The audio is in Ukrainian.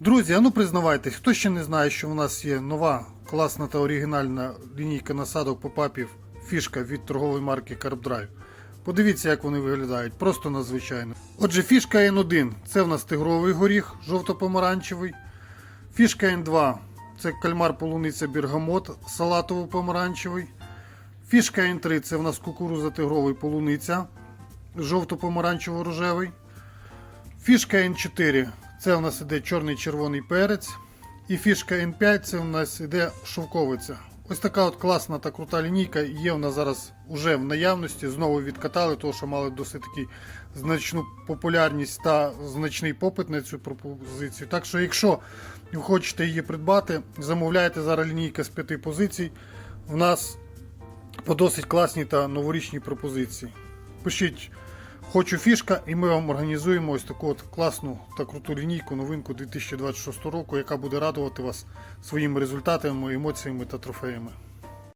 Друзі, а ну признавайтесь, хто ще не знає, що у нас є нова класна та оригінальна лінійка насадок попапів фішка від торгової марки CarpDrive. Подивіться, як вони виглядають, просто надзвичайно. Отже, фішка N1 це в нас тигровий горіх, жовто-помаранчевий. Фішка N2 це кальмар полуниця бергамот, салатово-помаранчевий. Фішка N3 це в нас кукуруза тигровий полуниця, жовто-помаранчево-рожевий. Фішка N4 це у нас іде чорний червоний перець. І фішка N5 це у нас іде шовковиця. Ось така от класна та крута лінійка є нас зараз уже в наявності. Знову відкатали, тому що мали досить таки значну популярність та значний попит на цю пропозицію. Так що, якщо ви хочете її придбати, замовляйте зараз лінійка з п'яти позицій. В нас по досить класній та новорічній пропозиції. Пишіть Хочу фішка, і ми вам організуємо ось таку от класну та круту лінійку, новинку 2026 року, яка буде радувати вас своїми результатами, емоціями та трофеями.